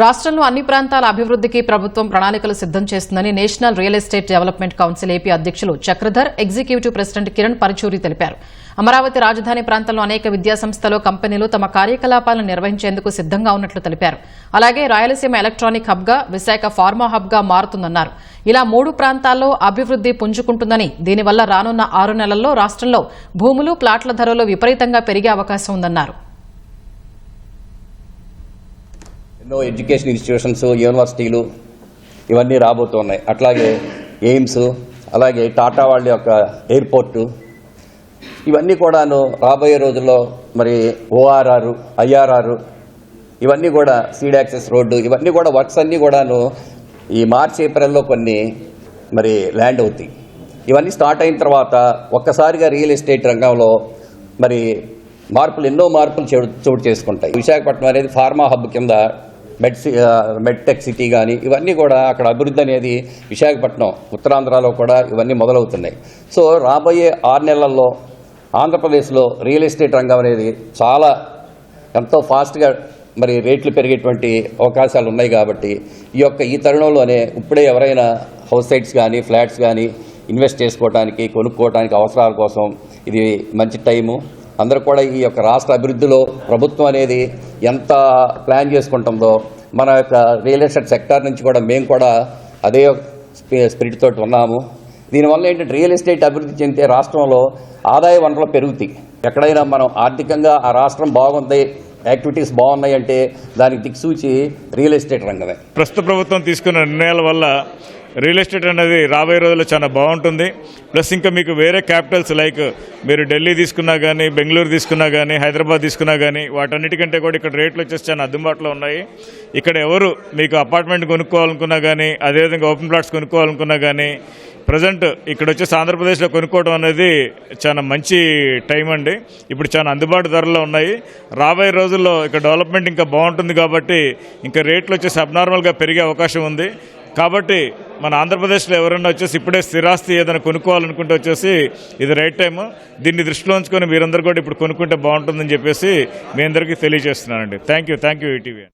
రాష్ట్రంలో అన్ని ప్రాంతాల అభివృద్ధికి ప్రభుత్వం ప్రణాళికలు సిద్దం చేస్తుందని national real estate development council AP అధ్యక్షులు చక్రధర్ ఎగ్జిక్యూటివ్ ప్రెసిడెంట్ కిరణ్ పరచూరి తెలిపారు. అమరావతి రాజధాని ప్రాంతంలో అనేక విద్యాసంస్థలు కంపెనీలు తమ కార్యకలాపాలను నిర్వహించేందుకు సిద్దంగా ఉన్నట్లు తెలిపారు. అలాగే రాయలసీమ ఎలక్ట్రానిక్ హబ్గా విశాఖ ఫార్మా హబ్గా మారుతుందన్నారు. ఇలా మూడు ప్రాంతాల్లో అభివృద్ది పుంజుకుంటుందని దీనివల్ల రానున్న ఆరు నెలల్లో రాష్ట్రంలో భూములు ప్లాట్ల ధరలు విపరీతంగా పెరిగే అవకాశం ఉందన్నారు. ఎన్నో ఎడ్యుకేషన్ ఇన్స్టిట్యూషన్స్ యూనివర్సిటీలు ఇవన్నీ రాబోతున్నాయి. అట్లాగే ఎయిమ్స్ అలాగే టాటా వాళ్ళ యొక్క ఎయిర్పోర్టు ఇవన్నీ కూడాను రాబోయే రోజుల్లో మరి ఓఆర్ఆర్ ఐఆర్ఆర్ ఇవన్నీ కూడా సీడ్ యాక్సెస్ రోడ్డు ఇవన్నీ కూడా వర్క్స్ అన్నీ కూడాను ఈ మార్చి ఏప్రిల్లో కొన్ని మరి ల్యాండ్ అవుతాయి. ఇవన్నీ స్టార్ట్ అయిన తర్వాత ఒక్కసారిగా రియల్ ఎస్టేట్ రంగంలో మరి మార్పులు ఎన్నో మార్పులు చోటు చోటు చేసుకుంటాయి. విశాఖపట్నం అనేది ఫార్మా హబ్ కింద మెడ్ సి- మెడ్టెక్ సిటీ కానీ ఇవన్నీ కూడా అక్కడ అభివృద్ధి అనేది విశాఖపట్నం ఉత్తరాంధ్రలో కూడా ఇవన్నీ మొదలవుతున్నాయి. సో రాబోయే ఆరు నెలల్లో ఆంధ్రప్రదేశ్లో రియల్ ఎస్టేట్ రంగం అనేది చాలా ఎంతో ఫాస్ట్గా మరి రేట్లు పెరిగేటువంటి అవకాశాలు ఉన్నాయి కాబట్టి ఈ యొక్క ఈ తరుణంలోనే ఇప్పుడే ఎవరైనా హౌస్ సైట్స్ కానీ ఫ్లాట్స్ కానీ ఇన్వెస్ట్ చేసుకోవడానికి కొనుక్కోవడానికి అవసరాల కోసం ఇది మంచి టైము. అందరూ కూడా ఈ యొక్క రాష్ట్ర అభివృద్ధిలో ప్రభుత్వం అనేది ఎంత ప్లాన్ చేసుకుంటుందో మన యొక్క రియల్ ఎస్టేట్ సెక్టార్ నుంచి కూడా మేము కూడా అదే స్పిరిట్ తోటి ఉన్నాము. దీనివల్ల ఏంటంటే రియల్ ఎస్టేట్ అభివృద్ధి చెందితే రాష్ట్రంలో ఆదాయ వనరులు పెరుగుతాయి. ఎక్కడైనా మనం ఆర్థికంగా ఆ రాష్ట్రం బాగుంది యాక్టివిటీస్ బాగున్నాయి అంటే దానికి దిక్సూచి రియల్ ఎస్టేట్ రంగమే. ప్రస్తుత ప్రభుత్వం తీసుకున్న నిర్ణయాల వల్ల రియల్ ఎస్టేట్ అనేది రాబోయే రోజుల్లో చాలా బాగుంటుంది. ప్లస్ ఇంకా మీకు వేరే క్యాపిటల్స్ లైక్ మీరు ఢిల్లీ తీసుకున్నా కానీ బెంగళూరు తీసుకున్నా కానీ హైదరాబాద్ తీసుకున్నా కానీ వాటన్నిటికంటే కూడా ఇక్కడ రేట్లు వచ్చేసి చాలా అందుబాటులో ఉన్నాయి. ఇక్కడ ఎవరు మీకు అపార్ట్మెంట్ కొనుక్కోవాలనుకున్నా కానీ అదేవిధంగా ఓపెన్ ప్లాట్స్ కొనుక్కోవాలనుకున్నా కానీ ప్రజెంట్ ఇక్కడ వచ్చేసి ఆంధ్రప్రదేశ్లో కొనుక్కోవడం అనేది చాలా మంచి టైం అండి. ఇప్పుడు చాలా అందుబాటు ధరలో ఉన్నాయి. రాబోయే రోజుల్లో ఇక్కడ డెవలప్మెంట్ ఇంకా బాగుంటుంది కాబట్టి ఇంకా రేట్లు వచ్చేసి అబ్నార్మల్గా పెరిగే అవకాశం ఉంది. కాబట్టి మన ఆంధ్రప్రదేశ్లో ఎవరైనా వచ్చేసి ఇప్పుడే స్థిరాస్తి ఏదైనా కొనుక్కోవాలనుకుంటే వచ్చేసి ఇది రైట్ టైం దీన్ని దృష్టిలో ఉంచుకొని మీరందరూ కూడా ఇప్పుడు కొనుక్కుంటే బాగుంటుందని చెప్పేసి మీ అందరికీ తెలియజేస్తున్నానండి. Thank you thank you ETV.